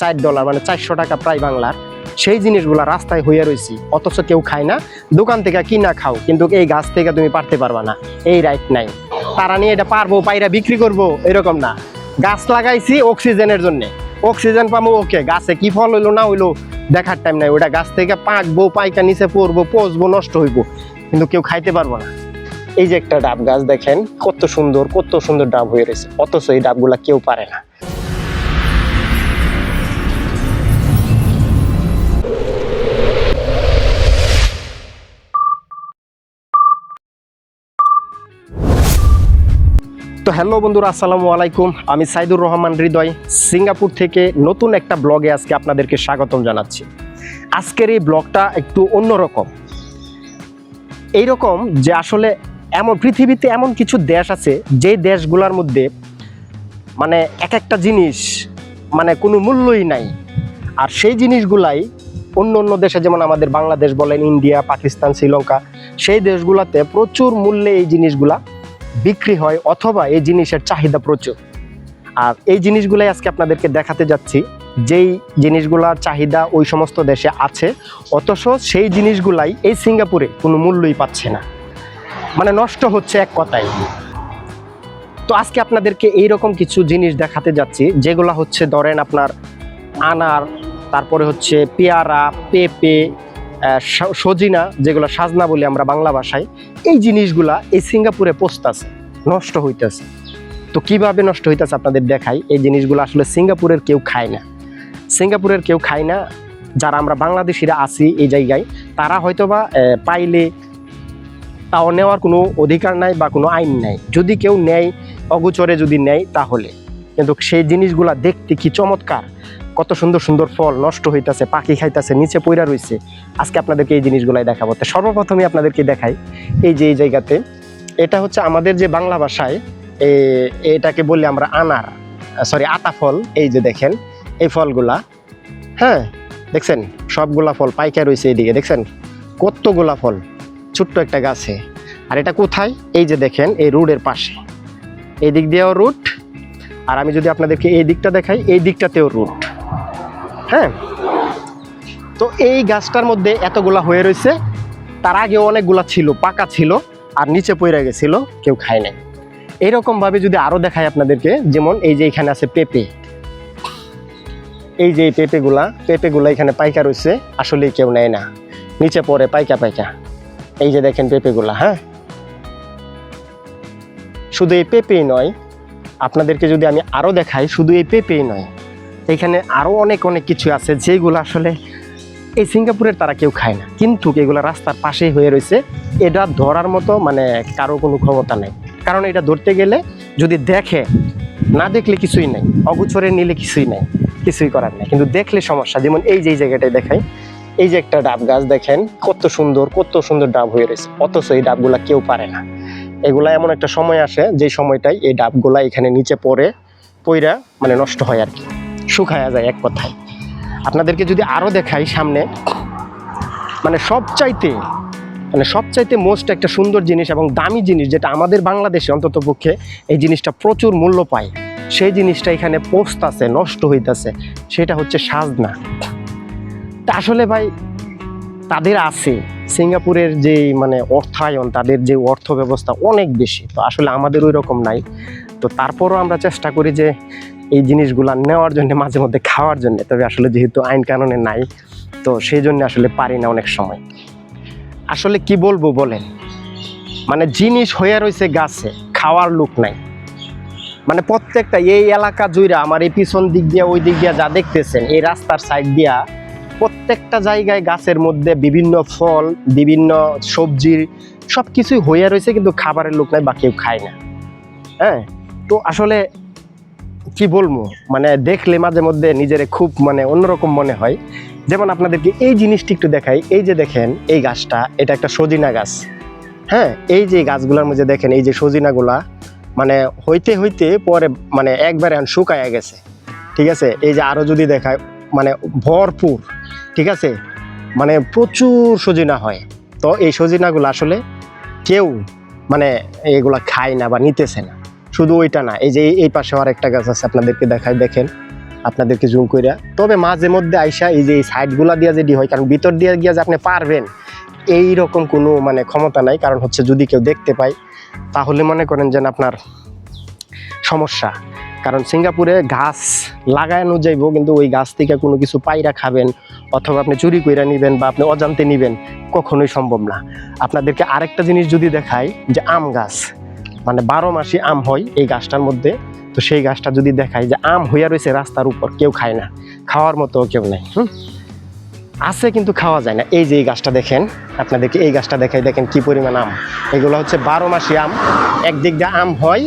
চার ডলার মানে চারশো টাকা প্রায় বাংলার। সেই জিনিসগুলা রাস্তায় হইয়া রয়েছি অথচ কেউ খায় না। দোকান থেকে কিনা খাও, কিন্তু এই গাছ থেকে তুমি পারতে পারবা না। এই রাইট নাই। তারা নিয়ে এটা পারব, পাইরা বিক্রি করব, এরকম না। গাছ লাগাইছি অক্সিজেনের জন্য। অক্সিজেন পাবো ওকে, গাছে কি ফল হইল না হইল দেখার টাইম নাই। ওটা গাছ থেকে পাকবো, পাইকা নিচে পড়ব, পচবো, নষ্ট হইবো। কিন্তু কেউ খাইতে পারব না। এই যে একটা ডাব গাছ দেখেন, কত সুন্দর কত সুন্দর ডাব হয়ে রয়েছে। অথচ এই ডাবগুলা কেউ পারে না। তো হ্যালো বন্ধুরা, আসসালামু আলাইকুম। আমি সাইদুর রহমান হৃদয়, সিঙ্গাপুর থেকে নতুন একটা ব্লগে আজকে আপনাদেরকে স্বাগতম জানাচ্ছি। আজকের এই ব্লগটা একটু অন্যরকম। এইরকম যে আসলে এমন, পৃথিবীতে এমন কিছু দেশ আছে যে দেশগুলোর মধ্যে মানে এক একটা জিনিস মানে কোনো মূল্যই নাই। আর সেই জিনিসগুলাই অন্য অন্য দেশে, যেমন আমাদের বাংলাদেশ বলেন, ইন্ডিয়া, পাকিস্তান, শ্রীলঙ্কা, সেই দেশগুলোতে প্রচুর মূল্যে এই জিনিসগুলা বিক্রি হয় অথবা এই জিনিসের চাহিদা প্রচুর। আর এই জিনিসগুলাই আজকে আপনাদেরকে দেখাতে যাচ্ছি, যেই জিনিসগুলার চাহিদা ওই সমস্ত দেশে আছে, অথচ সেই জিনিসগুলাই এই সিঙ্গাপুরে কোনো মূল্যই পাচ্ছে না। মানে নষ্ট হচ্ছে এক কথায়। তো আজকে আপনাদেরকে এই রকম কিছু জিনিস দেখাতে যাচ্ছি, যেগুলো হচ্ছে ধরেন আপনার আনার, তারপরে হচ্ছে পেয়ারা, পেঁপে সজিনা যেগুলো সাজনা বলি আমরা বাংলা ভাষায়, এই জিনিসগুলা এই সিঙ্গাপুরে পোস্তাছে, নষ্ট হইতেছে। তো কীভাবে নষ্ট হইতেছে আপনাদের দেখাই, এই জিনিসগুলো আসলে সিঙ্গাপুরের কেউ খায় না। সিঙ্গাপুরের কেউ খায় না, যারা আমরা বাংলাদেশিরা আছি এই জায়গায়, তারা হয়তোবা পাইলে তাও নেওয়ার কোনো অধিকার নাই বা কোনো আইন নাই। যদি কেউ নেয়, অগোচরে যদি নেয় তাহলে। কিন্তু সেই জিনিসগুলা দেখতে কি চমৎকার? কত সুন্দর সুন্দর ফল নষ্ট হইতাছে, পাখি খাইতাছে, নিচে পইরা রইছে। আজকে আপনাদেরকে এই জিনিসগুলাই দেখাবো। তো সর্বপ্রথমে আপনাদেরকে দেখাই, এই যে এই জায়গাতে, এটা হচ্ছে আমাদের যে বাংলা ভাষায় এটাকে বললে আমরা আনার সরি আতা ফল, এই যে দেখেন, এই ফলগুলা হ্যাঁ দেখছেন? সবগুলা ফল পাইকা রয়েছে এইদিকে, দেখছেন? কতগুলা ফল, ছোট্ট একটা গাছে। আর এটা কোথায়? এই যে দেখেন, এই রোডের পাশে। এই দিক দিয়েও রুট, আর আমি যদি আপনাদেরকে এই দিকটা দেখাই, এই দিকটাতেও রুট। হ্যাঁ? তো এই গাছটার মধ্যে এতগুলা হয়ে রয়েছে তার আগে অনেকগুলা ছিল, পাকা ছিল, আর নিচে পড়ে গেছিল, কেউ খায় নাই। এইরকম ভাবে যদি আরও দেখায় আপনাদেরকে, যেমন এই যে এখানে আছে পেঁপে। এই যে এই পেঁপেগুলা পেঁপেগুলা এখানে পাইকা রয়েছে আসলে কেউ নেয় না। নিচে পড়ে পাইকা পাইকা। এই যে দেখেন পেঁপেগুলা হ্যাঁ? শুধু এই পেঁপেই নয়, আপনাদেরকে যদি আমি আরও দেখাই, শুধু এই পেঁপেই নয় এখানে আরও অনেক অনেক কিছু আছে যেগুলো আসলে এই সিঙ্গাপুরের তারা কেউ খায় না। কিন্তু এগুলো রাস্তার পাশেই হয়ে রয়েছে। এটা ধরার মতো মানে কারও কোনো ক্ষমতা নেই। কারণ এটা ধরতে গেলে যদি দেখে, না দেখলে কিছুই নেই। অগুচরে নিলে কিছুই নেই। কিছুই করার নেই। কিন্তু দেখলে সমস্যা। যেমন এই যে জায়গাটায় দেখাই। এই যে একটা ডাব গাছ দেখেন, কত সুন্দর কত সুন্দর ডাব হয়ে রয়েছে। অথচ এই ডাবগুলা কেউ পারে না। এগুলা এমন একটা সময় আসে, যে সময়টাই এই ডাবগুলা এখানে নিচে পড়ে, পইরা মানে নষ্ট হয় আর কি। শুকায়া যায় এক কথায়। আপনাদেরকে যদি আরও দেখাই সামনে মানে সবচাইতে মানে সবচাইতে মোস্ট একটা সুন্দর জিনিস এবং দামি জিনিস যেটা আমাদের বাংলাদেশে অন্তত পক্ষে এই জিনিসটা প্রচুর মূল্য পায়, সেই জিনিসটা এখানে পোস্তাছে নষ্ট হইতাছে, সেটা হচ্ছে সাজনা। তা আসলে ভাই, তাদের আছে, সিঙ্গাপুরের যে মানে অর্থায়ন, তাদের যে অর্থ ব্যবস্থা অনেক বেশি, তো আসলে আমাদের ওই রকম নাই। তো তারপরও আমরা চেষ্টা করি যে এই জিনিসগুলা নেওয়ার জন্য, মাঝে মধ্যে খাওয়ার জন্য। তবে আসলে যেহেতু আইন কানুনে নাই, তো সেই জন্য আসলে পারি না অনেক সময়। আসলে কি বলব বলেন? মানে জিনিস হয়ে রয়েছে গাছে, খাওয়ার লোক নাই। মানে প্রত্যেকটা, এই এলাকা জুইরা আমার এই পিছন দিক দিয়ে, ওই দিক দিয়ে যা দেখতেছেন, এই রাস্তার সাইড দিয়া প্রত্যেকটা জায়গায় গাছের মধ্যে বিভিন্ন ফল, বিভিন্ন সবজির সব কিছুই হয়ে রয়েছে কিন্তু খাবারের লোক নাই, বা কেউ খায় না। হ্যাঁ? তো আসলে কি বলব? মানে দেখলে মাঝে মধ্যে নিজের খুব মানে অন্যরকম মনে হয়। যেমন আপনাদেরকে এই জিনিসটি একটু দেখাই। এই যে দেখেন, এই গাছটা, এটা একটা সজিনা গাছ। হ্যাঁ? এই যে গাছগুলোর মধ্যে দেখেন, এই যে সজিনাগুলা মানে হইতে হইতে পরে মানে একবারে এখন শুকায়া গেছে। ঠিক আছে? এই যে আরও যদি দেখায় মানে ভরপুর। ঠিক আছে? মানে প্রচুর সজিনা হয়। তো এই সজিনাগুলো আসলে কেউ মানে এগুলা খায় না বা নিতেছে না। শুধু ওইটা না, এই যে এই- পাশে আর একটা গাছ আছে, আপনাদেরকে দেখায় দেখেন, আপনাদেরকে জুম কইরা। তবে মাঝে মধ্যে আইসা এই যে এই সাইডগুলা দিয়ে যেটি হয়, কারণ ভিতর দিয়ে গিয়ে যে আপনি পারবেন এই রকম কোনো মানে ক্ষমতা নাই। কারণ হচ্ছে যদি কেউ দেখতে পায়, তাহলে মনে করেন যেন আপনার সমস্যা। কারণ সিঙ্গাপুরে গাছ লাগানো যাইব, কিন্তু ওই গাছ থেকে কোনো কিছু পায়রা খাবেন, অথবা আপনি চুরি কইরা নেবেন বা আপনি অজান্তে নেবেন, কখনোই সম্ভব না। আপনাদেরকে আরেকটা জিনিস যদি দেখাই, যে আম গাছ। মানে বারো মাসই আম হয় এই গাছটার মধ্যে। তো সেই গাছটা যদি দেখাই যে আম হইয়া রয়েছে রাস্তার উপর, কেউ খায় না। খাওয়ার মতো কেউ নাই, হুম? আছে কিন্তু খাওয়া যায় না। এই যে এই গাছটা দেখেন, আপনাদেরকে এই গাছটা দেখাই, দেখেন কি পরিমাণ আম। এগুলো হচ্ছে বারো মাসি আম। একদিক দিয়ে আম হয়,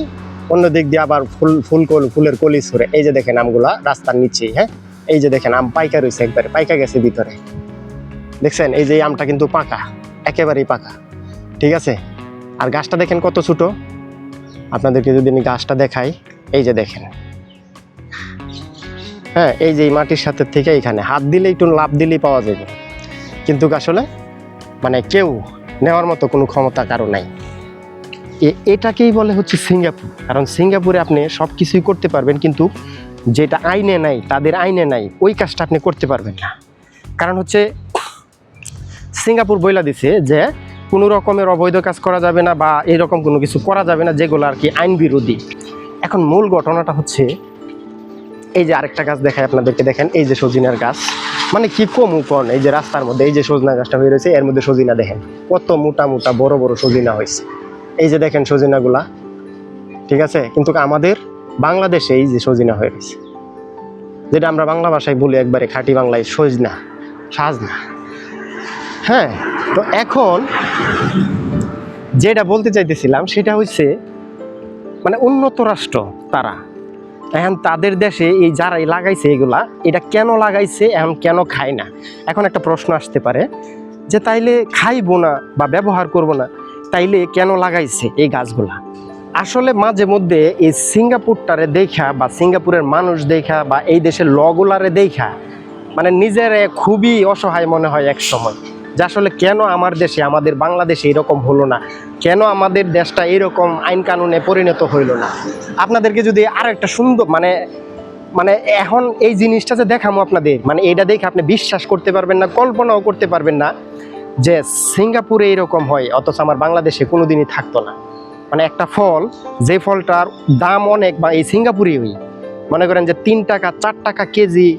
অন্য দিক দিয়ে আবার ফুল ফুল কল, ফুলের কলি ছড়ে। এই যে দেখেন আমগুলা রাস্তার নিচেই হ্যাঁ? এই যে দেখেন আম পাইকা রয়েছে একবারে, পাইকা গেছে ভিতরে। দেখছেন? এই যে আমটা কিন্তু পাকা, একেবারেই পাকা। ঠিক আছে? আর গাছটা দেখেন কত ছোট? আপনাদেরকে যদি আমি গাছটা দেখাই, এই যে দেখেন। হ্যাঁ এই যে এই মাটির সাথে থেকে এখানে। হাত দিলে একটু লাভ দিলেই পাওয়া যাবে। কিন্তু আসলে মানে কেউ নেওয়ার মতো কোনো ক্ষমতা কারও নাই। এটাকেই বলে হচ্ছে সিঙ্গাপুর। কারণ সিঙ্গাপুরে আপনি সব কিছুই করতে পারবেন, কিন্তু যেটা আইনে নাই, তাদের আইনে নাই, ওই কাজটা আপনি করতে পারবেন না। কারণ হচ্ছে, সিঙ্গাপুর বইলা দিছে যে কোনো রকমের অবৈধ কাজ করা যাবে না বা এরকম কোনো কিছু করা যাবে না যেগুলো আর কি আইন বিরোধী। এখন মূল ঘটনাটা হচ্ছে, এই যে আরেকটা গাছ দেখায় আপনাদেরকে, দেখেন এই যে সজিনার গাছ। মানে কি কম এই যে রাস্তার মধ্যে, এই যে সজনা গাছটা হয়ে রয়েছে, এর মধ্যে সজিনা দেখেন, কত মোটা মোটা বড় বড় সজিনা হয়েছে। এই যে দেখেন সজিনাগুলা, ঠিক আছে? কিন্তু আমাদের বাংলাদেশে এই যে সজিনা হয়ে রয়েছে। যেটা আমরা বাংলা ভাষায় বলি একবারে খাঁটি বাংলায় সজনা, সাজনা। হ্যাঁ তো এখন যেটা বলতে চাইতেছিলাম সেটা হচ্ছে মানে উন্নত রাষ্ট্র তারা। এখন তাদের দেশে এই যারাই লাগাইছে এগুলা, এটা কেন লাগাইছে, এখন কেন খায় না? এখন একটা প্রশ্ন আসতে পারে, যে তাইলে খাইবো না বা ব্যবহার করব না, তাইলে কেন লাগাইছে এই গাছগুলা? আসলে মাঝে মধ্যে এই সিঙ্গাপুরটারে দেখা বা সিঙ্গাপুরের মানুষ দেখা বা এই দেশের লগুলারে দেখা মানে নিজের খুবই অসহায় মনে হয় এক সময়। যে আসলে কেন আমার দেশে, আমাদের বাংলাদেশে এরকম হলো না? কেন আমাদের দেশটা এরকম আইন কানুনে পরিণত হইল না? আপনাদেরকে যদি আর একটা সুন্দর মানে মানে এখন এই জিনিসটা যে দেখামো আপনাদের মানে এটা দেখে আপনি বিশ্বাস করতে পারবেন না, কল্পনাও করতে পারবেন না যে সিঙ্গাপুরে এরকম হয়, অথচ আমার বাংলাদেশে কোনোদিনই থাকতো না। মানে একটা ফল, যে ফলটার দাম অনেক, বা এই সিঙ্গাপুরেই মনে করেন যে তিন টাকা, চার টাকা কেজি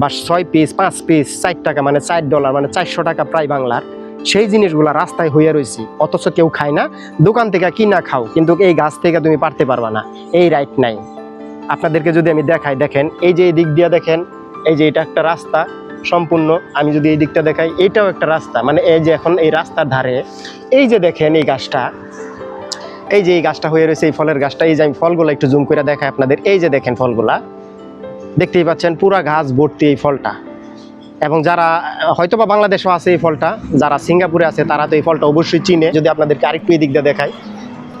বা ছয় পিস পাঁচ পিস চার টাকা মানে চার ডলার মানে চারশো টাকা প্রায় বাংলার, সেই জিনিসগুলো রাস্তায় হইয়া রয়েছে অথচ কেউ খায় না। দোকান থেকে কিনা খাও, কিন্তু এই গাছ থেকে তুমি পারতে পারবা না। এই রাইট নাই। আপনাদেরকে যদি আমি দেখাই, দেখেন, এই যে এই দিক দিয়ে দেখেন, এই যে এটা একটা রাস্তা সম্পূর্ণ। আমি যদি এই দিকটা দেখাই, এটাও একটা রাস্তা। মানে এই যে এখন এই রাস্তার ধারে, এই যে দেখেন এই গাছটা, এই যে এই গাছটা হয়ে রয়েছে এই ফলের গাছটা, এই যে আমি ফলগুলো একটু জুম করে দেখাই আপনাদের। এই যে দেখেন ফলগুলা দেখতেই পাচ্ছেন পুরা ঘাস ভর্তি এই ফলটা। এবং যারা হয়তো বা বাংলাদেশেও আছে এই ফলটা, যারা সিঙ্গাপুরে আছে তারা তো এই ফলটা অবশ্যই চিনে। যদি আপনাদেরকে আরেকটু এই দিক দিয়ে দেখাই,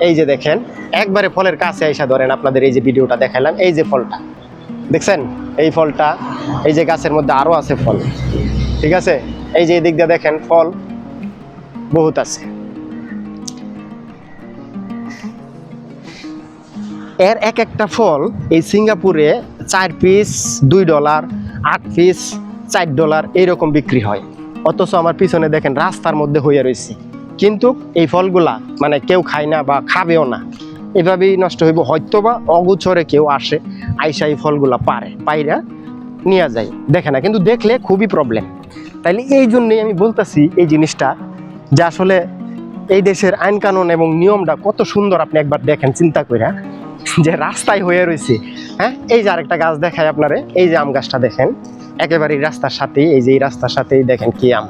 এই যে দেখেন, একবারে ফলের কাছে এসে ধরেন আপনাদের এই যে ভিডিওটা দেখাইলাম, এই যে ফলটা। দেখছেন? এই ফলটা, এই যে গাছের মধ্যে আরও আছে ফল। ঠিক আছে? এই যে এই দিক দিয়ে দেখেন, ফল বহুত আছে। এর এক একটা ফল এই সিঙ্গাপুরে চার পিস দুই ডলার আট পিস চার ডলার এইরকম বিক্রি হয়। অথচ আমার পিছনে দেখেন রাস্তার মধ্যে হইয়া রয়েছে কিন্তু এই ফলগুলা মানে কেউ খায় না বা খাবেও না। এভাবেই নষ্ট হইব। হয়তো বা অগুছরে কেউ আসে, আইসা এই ফলগুলা পারে, পাইরা নিয়ে যায়। দেখে না, কিন্তু দেখলে খুবই প্রবলেম তাইলে এই জন্যই আমি বলতেছি এই জিনিসটা যে আসলে এই দেশের আইন কানুন এবং নিয়মটা কত সুন্দর আপনি একবার দেখেন, চিন্তা কইরা। যে রাস্তায় হয়ে রয়েছে হ্যাঁ? এই যে আরেকটা গাছ দেখায় আপনারে। এই যে আম গাছটা দেখেন একেবারে এই রাস্তার সাথেই, এই যে এই রাস্তার সাথেই দেখেন কি আম।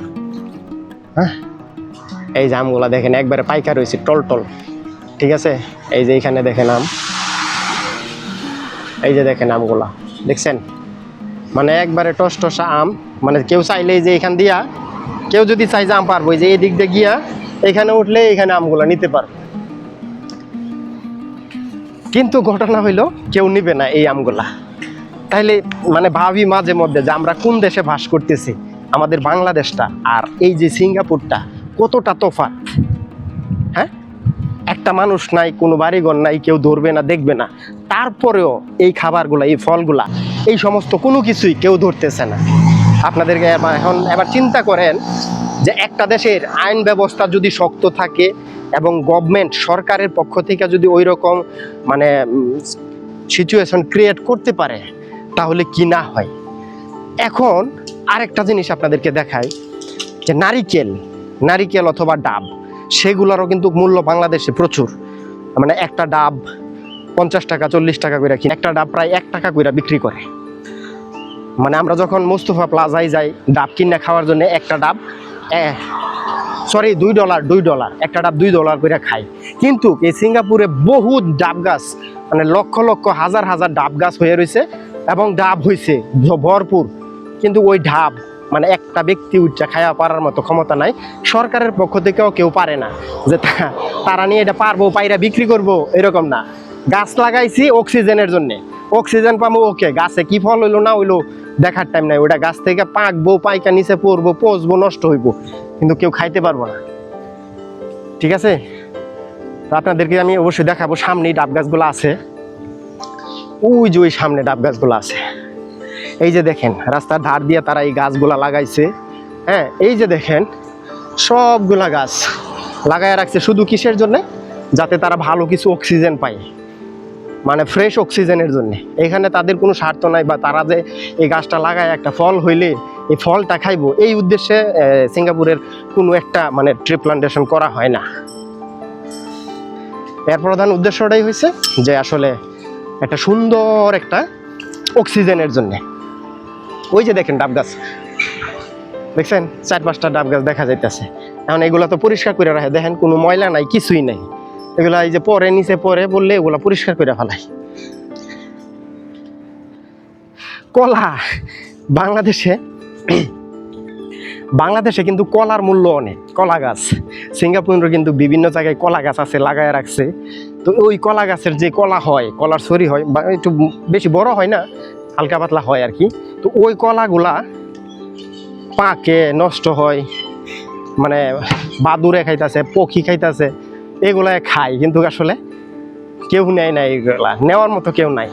হ্যাঁ? এই যে আমগুলা দেখেন, একবারে পাইকা রয়েছে টল টল ঠিক আছে? এই যে এখানে দেখেন আম। এই যে দেখেন আমগুলা, দেখছেন? মানে একবারে টস টসা আম মানে কেউ চাইলেই যে এখান দিয়া, কেউ যদি চাই যে আম পারব যে এই দিক দিয়ে গিয়া, এখানে উঠলে এখানে আমগুলা নিতে পারব। কিন্তু ঘটনা হইল, কেউ নিবে না এই আমগুলা। তাইলে মানে ভাবি মাঝে মধ্যে যে আমরা কোন দেশে বাস করতেছি, আমাদের বাংলাদেশটা আর এই যে সিঙ্গাপুরটা, কতটা তফাৎ? হ্যাঁ? একটা মানুষ নাই, কোনো বাড়িঘর নাই, কেউ ধরবে না, দেখবে না। তারপরেও এই খাবারগুলা, এই ফলগুলা, এই সমস্ত কোনো কিছুই কেউ ধরতেছে না। আপনাদেরকে এখন এবার চিন্তা করেন যে একটা দেশের আইন ব্যবস্থা যদি শক্ত থাকে এবং গভর্নমেন্ট সরকারের পক্ষ থেকে যদি ওই রকম মানে সিচুয়েশন ক্রিয়েট করতে পারে, তাহলে কি না হয়? এখন আরেকটা জিনিস আপনাদেরকে দেখাই, যে নারিকেল নারিকেল অথবা ডাব, সেগুলোরও কিন্তু মূল্য বাংলাদেশে প্রচুর। মানে একটা ডাব পঞ্চাশ টাকা, চল্লিশ টাকা করে কিনে, একটা ডাব প্রায় এক টাকা করে বিক্রি করে। মানে আমরা যখন মুস্তফা প্লাজায় যাই, ডাব কিনে খাওয়ার জন্য একটা ডাব সরি দুই ডলার দুই ডলার একটা ডাব দুই ডলার করে খাই। কিন্তু এই সিঙ্গাপুরে বহু ডাব গাছ মানে লক্ষ লক্ষ, হাজার হাজার ডাব গাছ হয়ে রয়েছে এবং ডাব হয়েছে ভরপুর। কিন্তু ওই ডাব মানে একটা ব্যক্তি উচ্চা খাওয়া পারার মতো ক্ষমতা নাই। সরকারের পক্ষ থেকেও কেউ পারে না যে তারা নিয়ে এটা পারব, পাইরা বিক্রি করব, এরকম না। গাছ লাগাইছি অক্সিজেনের জন্য। অক্সিজেন পাবো ওকে, গাছে কি ফল হইল না হইল দেখার টাইম নাই। ওটা গাছ থেকে পাকবো, পাইকা নিচে পড়ব, পচবো, নষ্ট হইব, কিন্তু কেউ খাইতে পারব না। ঠিক আছে? তো আপনাদেরকে আমি অবশ্যই দেখাবো, সামনেই ডাব গাছগুলো আছে। ওই যে ওই সামনে ডাব গাছগুলো আছে। এই যে দেখেন, রাস্তার ধার দিয়ে তারা এই গাছগুলা লাগাইছে। হ্যাঁ এই যে দেখেন, সবগুলা গাছ লাগায় রাখছে শুধু কিসের জন্য? যাতে তারা ভালো কিছু অক্সিজেন পায়। মানে ফ্রেশ অক্সিজেনের জন্য। এখানে তাদের কোনো স্বার্থ নাই বা তারা যে এই গাছটা লাগায়, একটা ফল হইলে এই ফলটা খাইবো, এই উদ্দেশ্যে সিঙ্গাপুরের কোনো একটা মানে ট্রি প্লান্টেশন করা হয় না। এর প্রধান উদ্দেশ্যটাই হয়েছে যে আসলে একটা সুন্দর একটা অক্সিজেনের জন্য। ওই যে দেখেন ডাব গাছ। দেখছেন? চার পাঁচটা ডাব গাছ দেখা যাইতেছে। এখন এগুলো তো পরিষ্কার করে রাখে। দেখেন কোনো ময়লা নাই, কিছুই নাই। এগুলা এই যে পরে, নিচে পরে বললে এগুলা পরিষ্কার করে ফেলাই। কলা বাংলাদেশে বাংলাদেশে কিন্তু কলার মূল্য অনেক। কলা গাছ সিঙ্গাপুরে কিন্তু বিভিন্ন জায়গায় কলা গাছ আছে, লাগায় রাখছে। তো ওই কলা গাছের যে কলা হয়, কলার ছড়ি হয়, বা একটু বেশি বড় হয় না, হালকা পাতলা হয় আর কি, তো ওই কলাগুলা পাকে, নষ্ট হয়। মানে বাদুরে খাইতেছে, পক্ষী খাইতেছে। এগুলা খায় কিন্তু আসলে কেউ নেয় না এগুলা। নেওয়ার মতো কেউ নাই।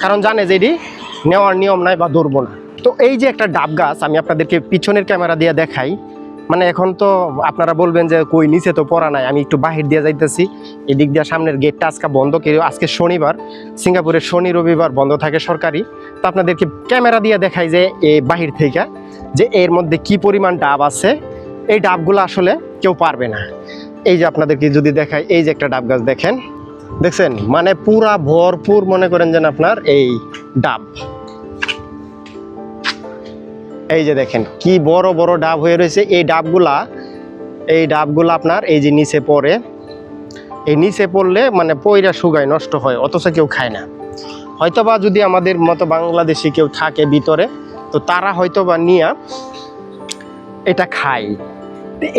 কারণ জানে যে নেওয়ার নিয়ম নাই বা ধরবো না। তো এই যে একটা ডাব গাছ, আমি আপনাদেরকে পিছনের ক্যামেরা দিয়ে দেখাই। মানে এখন তো আপনারা বলবেন যে, কই, নিচে তো পড়া নাই, আমি একটু বাহির দিয়ে যাইতেছি। এদিক দিয়ে সামনের গেটটা আজকে বন্ধ কেউ আজকে শনিবার সিঙ্গাপুরের শনি, রবিবার বন্ধ থাকে সরকারি। তো আপনাদেরকে ক্যামেরা দিয়ে দেখাই যে এই বাহির থেকে যে এর মধ্যে কি পরিমাণ ডাব আছে। এই ডাবগুলো আসলে কেউ পারবে না। এই যে আপনাদেরকে যদি দেখায় এই যে একটা ডাব গাছ দেখেন। দেখছেন? মানে পুরা ভরপুর মনে করেন যেন আপনার এই ডাব। এই যে দেখেন, কি বড় বড় ডাব হয়ে রয়েছে। এই ডাবগুলা এই ডাবগুলা আপনার এই যে নিচে পড়ে, এই নিচে পড়লে মানে পয়রা শুকায় নষ্ট হয়, অথচ কেউ খায় না। হয়তোবা যদি আমাদের মতো বাংলাদেশি কেউ থাকে ভিতরে, তো তারা হয়তোবা নিয়া এটা খায়।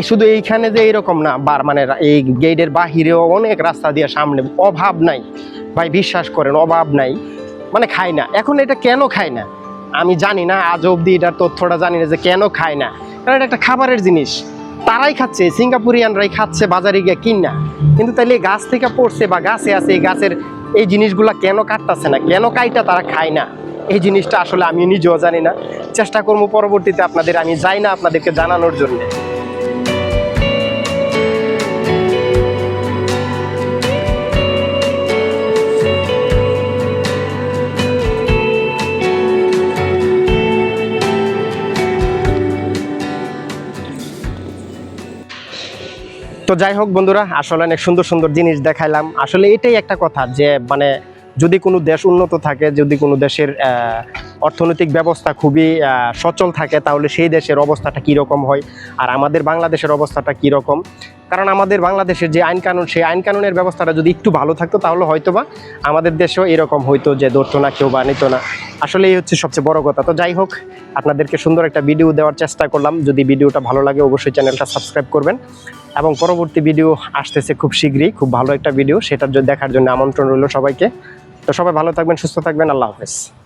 শুধু এইখানে যে এরকম না বার মানে এই গেটের বাহিরেও অনেক রাস্তা দিয়ে সামনে অভাব নাই। ভাই বিশ্বাস করেন, অভাব নাই। মানে খায় না। এখন এটা কেন খায় না? আমি জানি না, আজ অবধি এটার তথ্যটা জানি না যে কেন খায় না। কারণ এটা একটা খাবারের জিনিস। তারাই খাচ্ছে, সিঙ্গাপুরিয়ানরাই খাচ্ছে, বাজারে গিয়ে কিন না। কিন্তু তাইলে গাছ থেকে পড়ছে বা গাছে আছে, এই গাছের এই জিনিসগুলা কেন কাটতেছে না? কেন কাইটা তারা খায় না? এই জিনিসটা আসলে আমি নিজেও জানি না। চেষ্টা করব পরবর্তীতে আপনাদের, আমি যাই না আপনাদেরকে জানানোর জন্য। যাই হোক বন্ধুরা, আসলে অনেক সুন্দর সুন্দর জিনিস দেখাইলাম। আসলে এটাই একটা কথা যে মানে যদি কোনো দেশ উন্নত থাকে, যদি কোনো দেশের অর্থনৈতিক ব্যবস্থা খুবই সচল থাকে, তাহলে সেই দেশের অবস্থাটা কীরকম হয়? আর আমাদের বাংলাদেশের অবস্থাটা কীরকম? কারণ আমাদের বাংলাদেশের যে আইন কানুন, সেই আইন কানুনের ব্যবস্থাটা যদি একটু ভালো থাকতো, তাহলে হয়তোবা আমাদের দেশেও এরকম হইতো যে ধরতো না, কেউ বা নিত না। আসলে এই হচ্ছে সবচেয়ে বড় কথা। তো যাই হোক, আপনাদেরকে সুন্দর একটা ভিডিও দেওয়ার চেষ্টা করলাম। যদি ভিডিওটা ভালো লাগে, অবশ্যই চ্যানেলটা সাবস্ক্রাইব করবেন। এবং পরবর্তী ভিডিও আসতেছে খুব শীঘ্রই, খুব ভালো একটা ভিডিও সেটার দেখার জন্য আমন্ত্রণ রইল সবাইকে। তো সবাই ভালো থাকবেন, সুস্থ থাকবেন। আল্লাহ হাফেজ।